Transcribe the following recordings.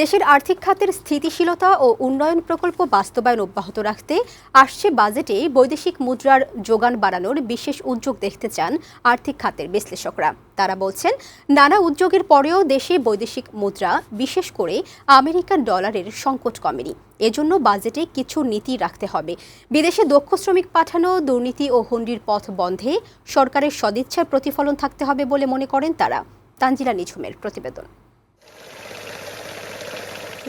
দেশের আর্থিক খাতের স্থিতিশীলতা ও উন্নয়ন প্রকল্প বাস্তবায়ন অব্যাহত রাখতে আসছে বাজেটে বৈদেশিক মুদ্রার যোগান বাড়ানোর বিশেষ উদ্যোগ দেখতে চান আর্থিক খাতের বিশ্লেষকরা। তারা বলছেন, নানা উদ্যোগের পরেও দেশে বৈদেশিক মুদ্রা, বিশেষ করে আমেরিকান ডলারের সংকট কমেনি। এজন্য বাজেটে কিছু নীতি রাখতে হবে। বিদেশে দক্ষ শ্রমিক পাঠানো, দুর্নীতি ও হুন্ডির পথ বন্ধে সরকারের সদিচ্ছার প্রতিফলন থাকতে হবে বলে মনে করেন তারা। তানজিলা নিঝুমের প্রতিবেদন।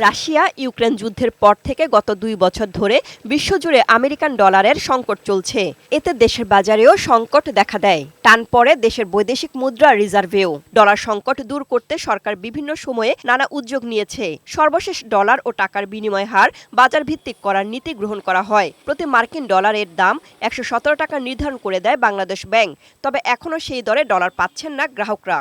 রাশিয়া ইউক্রেন যুদ্ধের পর থেকে গত দুই বছর ধরে বিশ্বজুড়ে আমেরিকান ডলারের সংকট চলছে। এতে দেশের বাজারেও সংকট দেখা দেয়। টান পড়ে দেশের বৈদেশিক মুদ্রা রিজার্ভেও। ডলার সংকট দূর করতে সরকার বিভিন্ন সময়ে নানা উদ্যোগ নিয়েছে। সর্বশেষ ডলার ও টাকার বিনিময় হার বাজার ভিত্তিক করার নীতি গ্রহণ করা হয়। প্রতি মার্কিন ডলারের দাম একশো সতেরো টাকা নির্ধারণ করে দেয় বাংলাদেশ ব্যাংক। তবে এখনও সেই দরে ডলার পাচ্ছেন না গ্রাহকরা।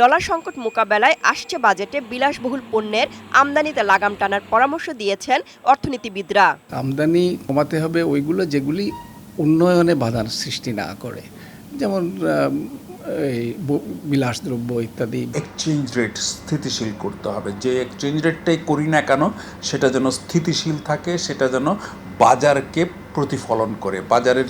ডলার সংকট মোকাবেলায় আসছে বাজেটে বিলাসবহুল পণ্যের আমদানিতে লাগাম টানার পরামর্শ দিয়েছেন অর্থনীতিবিদরা। আমদানি কমাতে হবে ওইগুলো যেগুলি উন্নয়নে বাধার সৃষ্টি না করে। যেমন এই বিলাসদ্রব্য ইত্যাদি। এক্সচেঞ্জ রেট স্থিতিশীল করতে হবে। যে এক্সচেঞ্জ রেটটাই করি না কেন সেটা যেন স্থিতিশীল থাকে সেটা যেন বাজারকে প্রতিফলন করে। বাজারের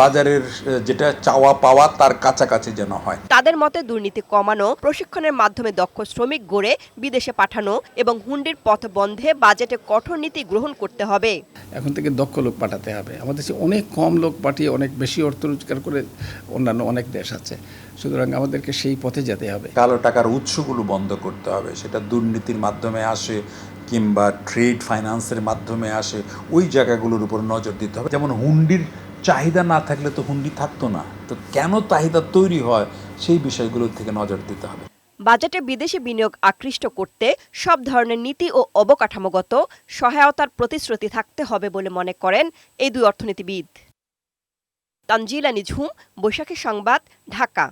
বাজারের যেটা চাওয়া পাওয়া তার কাছাকাছি যেন হয়। তাদের মতে দুর্নীতি কমানো প্রশিক্ষণের মাধ্যমে দক্ষ শ্রমিক গড়ে বিদেশে পাঠানো এবং হুন্ডির পথ বন্ধে বাজেটে কঠোর নীতি গ্রহণ করতে হবে। এখন থেকে দক্ষ লোক পাঠাতে হবে। আমাদের দেশে অনেক কম লোক পাঠিয়ে অনেক বেশি অর্থ রোজগার করে অন্যান্য অনেক দেশ আছে। সুতরাং আমাদেরকে সেই পথে যেতে হবে। কালো টাকার উৎসগুলো বন্ধ করতে হবে। সেটা দুর্নীতির মাধ্যমে আসে কিংবা ট্রেড ফাইন্যান্সের মাধ্যমে আসে, ওই জায়গাগুলোর উপর নজর দিতে হবে। যেমন হুন্ডির চাহিদা না থাকলে তো হুন্ডি থাকতো না। তো কেন চাহিদা তৈরি হয় সেই বিষয়গুলোর থেকে নজর দিতে হবে। বাজেটে বিদেশি বিনিয়োগ আকৃষ্ট করতে সব ধরনের নীতি ও অবকাঠামোগত সহায়তার প্রতিশ্রুতি থাকতে হবে বলে মনে করেন এই দুই অর্থনীতিবিদ। তানজিলা নিঝুম, বৈশাখী সংবাদ, ঢাকা।